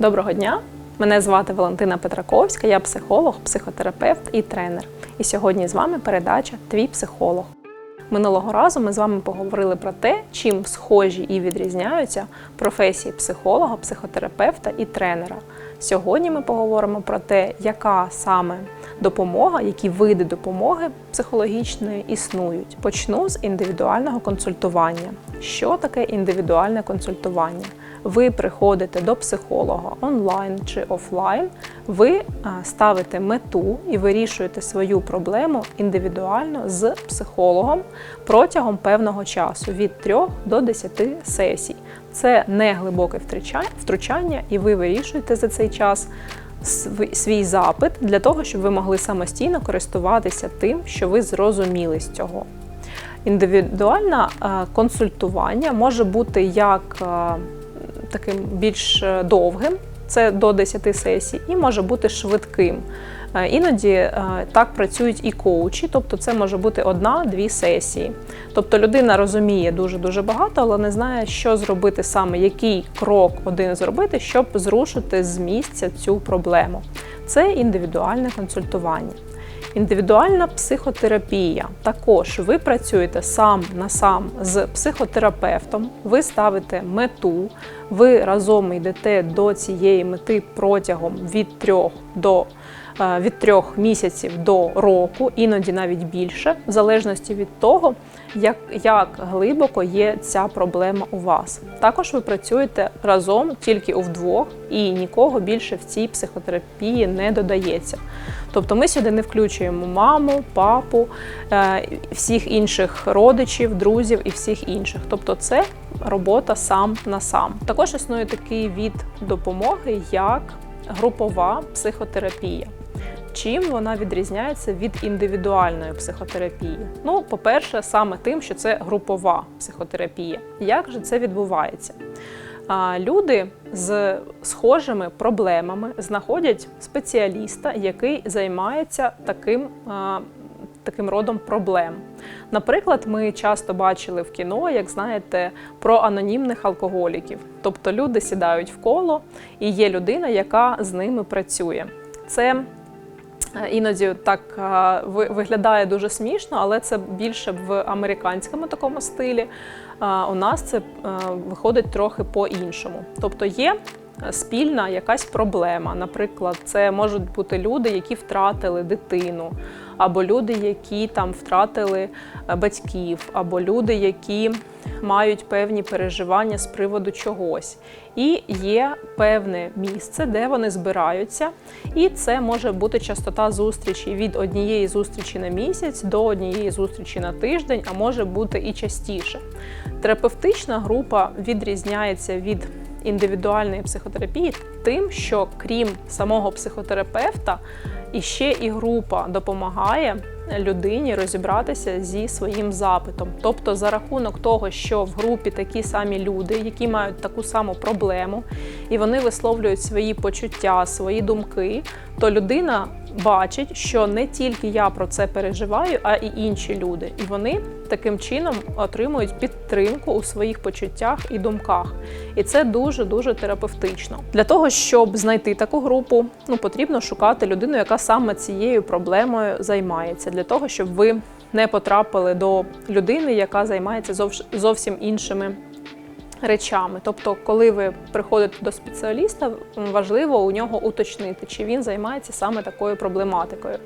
Доброго дня! Мене звати Валентина Петраковська, я психолог, психотерапевт і тренер. І сьогодні з вами передача Твій психолог. Минулого разу ми з вами поговорили про те, чим схожі і відрізняються професії психолога, психотерапевта і тренера. Сьогодні ми поговоримо про те, яка саме допомога, які види допомоги психологічної існують. Почну з індивідуального консультування. Що таке індивідуальне консультування? Ви приходите до психолога онлайн чи офлайн, ви ставите мету і вирішуєте свою проблему індивідуально з психологом протягом певного часу від 3 до 10 сесій. Це не глибоке втручання, і ви вирішуєте за цей час свій запит для того, щоб ви могли самостійно користуватися тим, що ви зрозуміли з цього. Індивідуальне е, консультування може бути як е, таким більш е, довгим, це до 10 сесій, і може бути швидким. Е, Іноді е, так працюють і коучі, тобто це може бути одна-дві сесії. Тобто людина розуміє дуже дуже багато, але не знає, що зробити саме, який крок один зробити, щоб зрушити з місця цю проблему. Це індивідуальне консультування. Індивідуальна психотерапія. Також ви працюєте сам на сам з психотерапевтом, ви ставите мету, ви разом йдете до цієї мети протягом від трьох до е, від трьох місяців до року, іноді навіть більше, в залежності від того, як, як глибоко є ця проблема у вас. Також ви працюєте разом тільки у вдвох, і нікого більше в цій психотерапії не додається. Тобто ми сюди не включуємо маму, папу, е, всіх інших родичів, друзів і всіх інших. Тобто це робота сам на сам. Також існує такий від допомоги, як групова психотерапія. Чим вона відрізняється від індивідуальної психотерапії? Ну, по-перше, саме тим, що це групова психотерапія. Як же це відбувається? Люди з схожими проблемами знаходять спеціаліста, який займається таким, таким родом проблем. Наприклад, ми часто бачили в кіно, як знаєте, про анонімних алкоголіків. Тобто люди сідають в коло, і є людина, яка з ними працює. Це Іноді так е, виглядає дуже смішно, але це більше в американському такому стилі. У нас це е, виходить трохи по-іншому. Тобто є спільна якась проблема. Наприклад, це можуть бути люди, які втратили дитину, або люди, які там втратили е, батьків, або люди, які мають певні переживання з приводу чогось. І є певне місце, де вони збираються, і це може бути частота зустрічі від однієї зустрічі на місяць до однієї зустрічі на тиждень, а може бути і частіше. Терапевтична група відрізняється від індивідуальної психотерапії тим, що крім самого психотерапевта, іще і група допомагає людині розібратися зі своїм запитом. Тобто, за рахунок того, що в групі такі самі люди, які мають таку саму проблему, і вони висловлюють свої почуття, свої думки, то людина бачить, що не тільки я про це переживаю, а і інші люди. І вони таким чином отримують підтримку у своїх почуттях і думках. І це дуже дуже терапевтично. Для того, щоб знайти таку групу, ну потрібно шукати людину, яка саме цією проблемою займається, для того, щоб ви не потрапили до людини, яка займається зовсім іншими речами. Тобто, коли ви приходите до спеціаліста, важливо у нього уточнити, чи він займається саме такою проблематикою.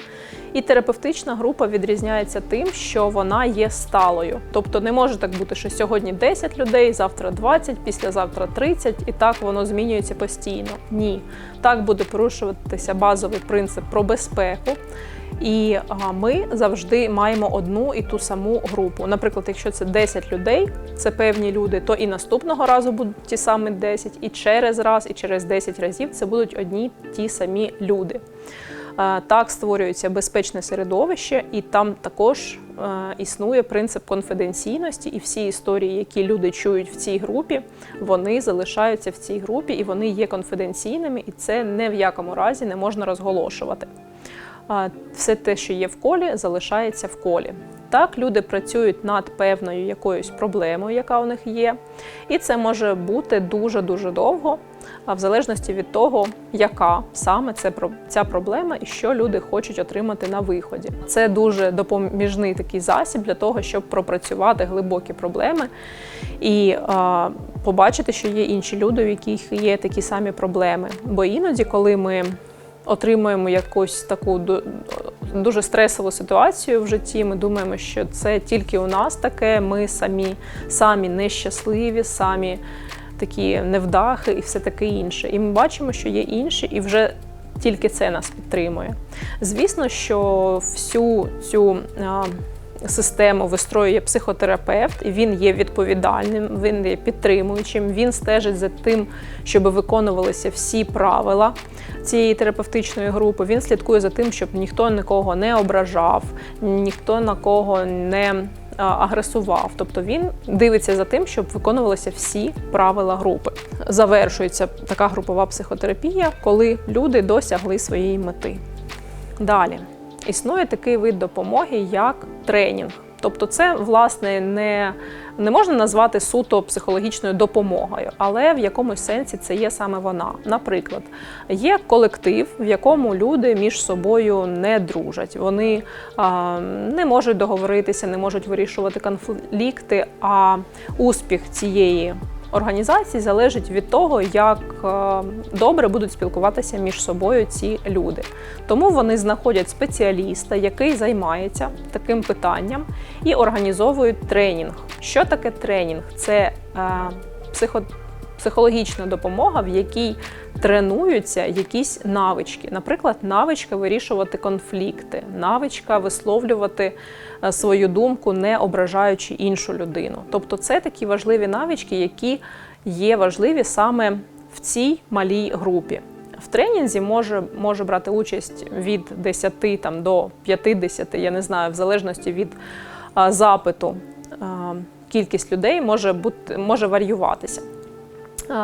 І терапевтична група відрізняється тим, що вона є сталою. Тобто не може так бути, що сьогодні 10 людей, завтра 20, післязавтра 30, і так воно змінюється постійно. Ні, так буде порушуватися базовий принцип про безпеку. І ми завжди маємо одну і ту саму групу. Наприклад, якщо це 10 людей, це певні люди, то і наступного разу будуть ті самі 10, і через раз, і через 10 разів це будуть одні ті самі люди. Так створюється безпечне середовище, і там також існує принцип конфіденційності, і всі історії, які люди чують в цій групі, вони залишаються в цій групі і вони є конфіденційними, і це не в якому разі не можна розголошувати. Все те, що є в колі, залишається в колі. Так, люди працюють над певною якоюсь проблемою, яка у них є, і це може бути дуже дуже довго, в залежності від того, яка саме це ця проблема і що люди хочуть отримати на виході. Це дуже допоміжний такий засіб для того, щоб пропрацювати глибокі проблеми і а, побачити, що є інші люди, у яких є такі самі проблеми. Бо іноді, коли ми отримуємо якусь таку ду- дуже стресову ситуацію в житті, ми думаємо, що це тільки у нас таке, ми самі, самі нещасливі, самі такі невдахи і все таке інше. І ми бачимо, що є інші, і вже тільки це нас підтримує. Звісно, що всю цю систему вистроює психотерапевт, і він є відповідальним, він є підтримуючим, він стежить за тим, щоб виконувалися всі правила цієї терапевтичної групи. Він слідкує за тим, щоб ніхто нікого не ображав, ніхто на кого не агресував. Тобто він дивиться за тим, щоб виконувалися всі правила групи. Завершується така групова психотерапія, коли люди досягли своєї мети. Далі існує такий вид допомоги, як тренінг. Тобто, це власне не, не можна назвати суто психологічною допомогою, але в якомусь сенсі це є саме вона. Наприклад, є колектив, в якому люди між собою не дружать. Вони а, не можуть договоритися, не можуть вирішувати конфлікти. А успіх цієї організації залежить від того, як е, добре будуть спілкуватися між собою ці люди. Тому вони знаходять спеціаліста, який займається таким питанням, і організовують тренінг. Що таке тренінг? Це е, психо, психологічна допомога, в якій тренуються якісь навички. Наприклад, навичка вирішувати конфлікти, навичка висловлювати е, свою думку, не ображаючи іншу людину. Тобто, це такі важливі навички, які є важливі саме в цій малій групі. В тренінзі може, може брати участь від 10 там, до 50, я не знаю, в залежності від а, запиту. А, кількість людей може, бути, може варіюватися.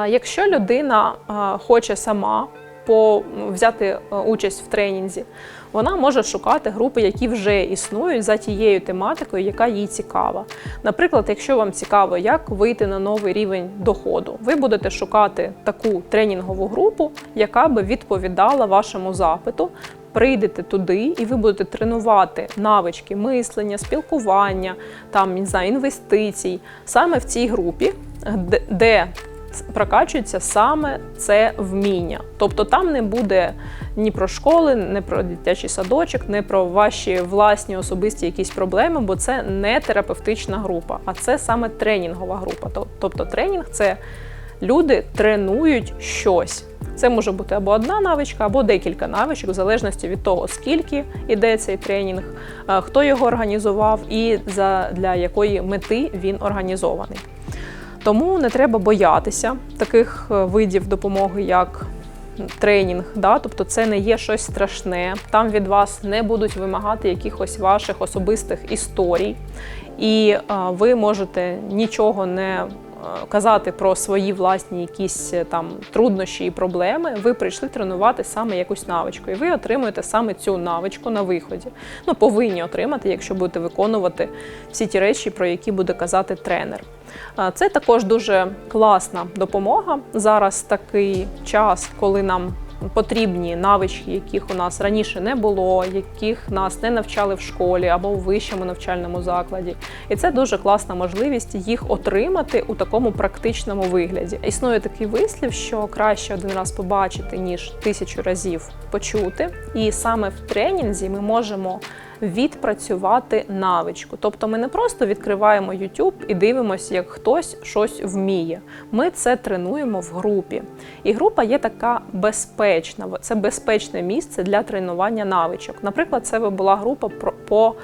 Якщо людина хоче сама по, взяти участь в тренінзі, вона може шукати групи, які вже існують за тією тематикою, яка їй цікава. Наприклад, якщо вам цікаво, як вийти на новий рівень доходу, ви будете шукати таку тренінгову групу, яка би відповідала вашому запиту. Прийдете туди, і ви будете тренувати навички мислення, спілкування, там не знаю, інвестицій саме в цій групі, де прокачується саме це вміння. Тобто там не буде ні про школи, не про дитячий садочок, не про ваші власні особисті якісь проблеми, бо це не терапевтична група, а це саме тренінгова група. Тобто тренінг це люди тренують щось. Це може бути або одна навичка, або декілька навичок, в залежності від того, скільки іде цей тренінг, е, хто його організував і для якої мети він організований. Тому не треба боятися таких е, видів допомоги, як тренінг. Да? Тобто це не є щось страшне. Там від вас не будуть вимагати якихось ваших особистих історій, і е, ви можете нічого не е, казати про свої власні якісь там труднощі і проблеми. Ви прийшли тренувати саме якусь навичку, і ви отримуєте саме цю навичку на виході. Ну, повинні отримати, якщо будете виконувати всі ті речі, про які буде казати тренер. Це також дуже класна допомога. Зараз такий час, коли нам потрібні навички, яких у нас раніше не було, яких нас не навчали в школі або у вищому навчальному закладі. І це дуже класна можливість їх отримати у такому практичному вигляді. Існує такий вислів, що краще один раз побачити, ніж тисячу разів почути. І саме в тренінзі ми можемо відпрацювати навичку. Тобто ми не просто відкриваємо YouTube і дивимося, як хтось щось вміє. Ми це тренуємо в групі. І група є така безпечна. Це безпечне місце для тренування навичок. Наприклад, це була група по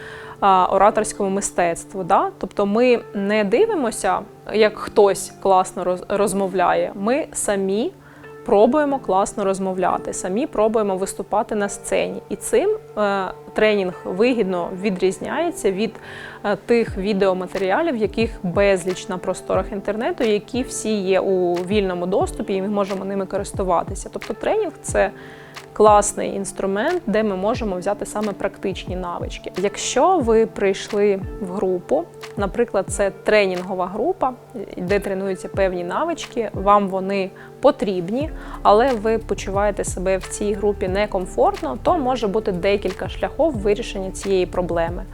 ораторському мистецтву. Да? Тобто ми не дивимося, як хтось класно роз- розмовляє. Ми самі пробуємо класно розмовляти, самі пробуємо виступати на сцені. І цим е, тренінг вигідно відрізняється від е, тих відеоматеріалів, яких безліч на просторах інтернету, які всі є у вільному доступі, і ми можемо ними користуватися. Тобто тренінг це класний інструмент, де ми можемо взяти саме практичні навички. Якщо ви прийшли в групу, наприклад, це тренінгова група, де тренуються певні навички, вам вони потрібні, але ви почуваєте себе в цій групі некомфортно, то може бути декілька шляхів вирішення цієї проблеми.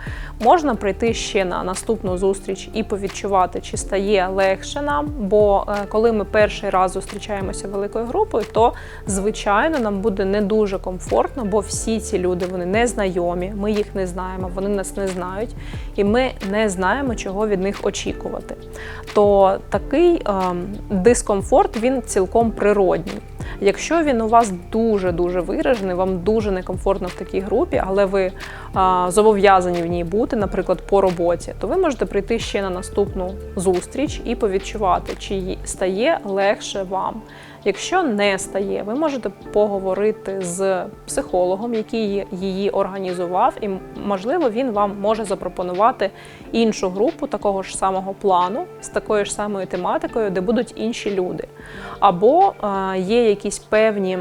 Можна прийти ще на наступну зустріч і повідчувати, чи стає легше нам. Бо е, коли ми перший раз зустрічаємося великою групою, то звичайно нам буде не дуже комфортно, бо всі ці люди вони не знайомі, ми їх не знаємо, вони нас не знають, і ми не знаємо, чого від них очікувати. То такий е, дискомфорт він цілком природній. Якщо він у вас дуже дуже виражений, вам дуже некомфортно в такій групі, але ви а, зобов'язані в ній бути, наприклад, по роботі, то ви можете прийти ще на наступну зустріч і повідчувати, чи стає легше вам. Якщо не стає, ви можете поговорити з психологом, який її організував, і можливо він вам може запропонувати іншу групу такого ж самого плану з такою ж самою тематикою, де будуть інші люди. Або е, є якісь певні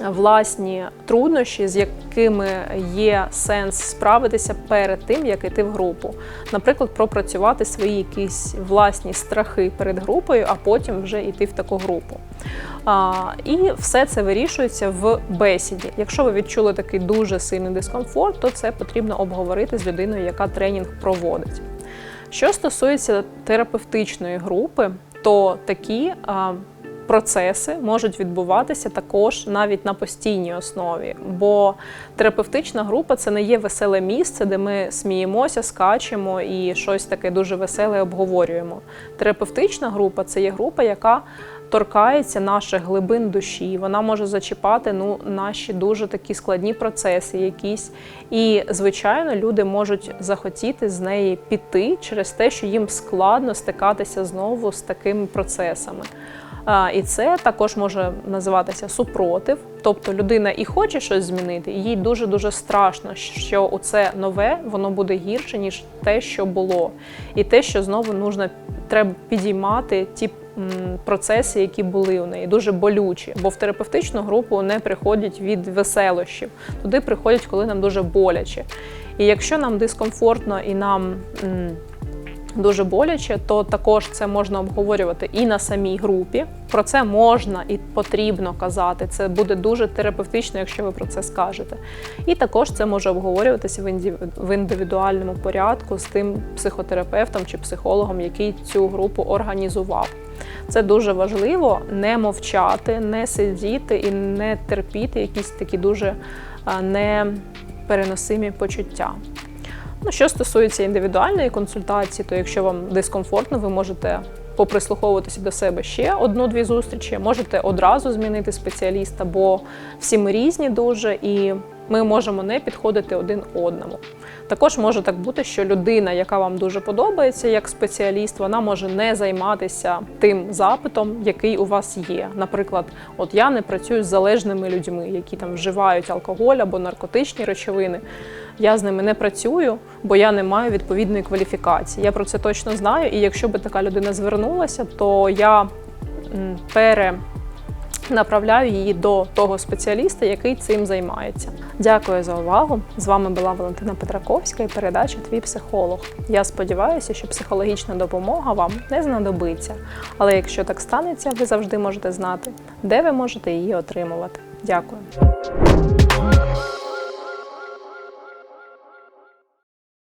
власні труднощі, з якими є сенс справитися перед тим, як йти в групу. Наприклад, пропрацювати свої якісь власні страхи перед групою, а потім вже йти в таку групу. А, і все це вирішується в бесіді. Якщо ви відчули такий дуже сильний дискомфорт, то це потрібно обговорити з людиною, яка тренінг проводить. Що стосується терапевтичної групи, то такі а, процеси можуть відбуватися також навіть на постійній основі. Бо терапевтична група це не є веселе місце, де ми сміємося, скачемо і щось таке дуже веселе обговорюємо. Терапевтична група це є група, яка торкається наших глибин душі. Вона може зачіпати ну, наші дуже такі складні процеси, якісь. І, звичайно, люди можуть захотіти з неї піти через те, що їм складно стикатися знову з такими процесами. І це також може називатися супротив. Тобто людина і хоче щось змінити, і їй дуже дуже страшно, що оце нове воно буде гірше ніж те, що було, і те, що знову нужно треба підіймати ті процеси, які були у неї, дуже болючі. Бо в терапевтичну групу не приходять від веселощів, туди приходять, коли нам дуже боляче. І якщо нам дискомфортно і нам дуже боляче, то також це можна обговорювати і на самій групі. Про це можна і потрібно казати. Це буде дуже терапевтично, якщо ви про це скажете. І також це може обговорюватися в індивідуальному порядку з тим психотерапевтом чи психологом, який цю групу організував. Це дуже важливо не мовчати, не сидіти і не терпіти якісь такі дуже непереносимі почуття. Ну, що стосується індивідуальної консультації, то якщо вам дискомфортно, ви можете поприслуховуватися до себе ще одну-дві зустрічі, можете одразу змінити спеціаліста, бо всі ми різні дуже і ми можемо не підходити один одному. Також може так бути, що людина, яка вам дуже подобається як спеціаліст, вона може не займатися тим запитом, який у вас є. Наприклад, от я не працюю з залежними людьми, які там вживають алкоголь або наркотичні речовини. Я з ними не працюю, бо я не маю відповідної кваліфікації. Я про це точно знаю. І якщо би така людина звернулася, то я пере направляю її до того спеціаліста, який цим займається. Дякую за увагу. З вами була Валентина Петраковська і передача Твій психолог. Я сподіваюся, що психологічна допомога вам не знадобиться. Але якщо так станеться, ви завжди можете знати, де ви можете її отримувати. Дякую.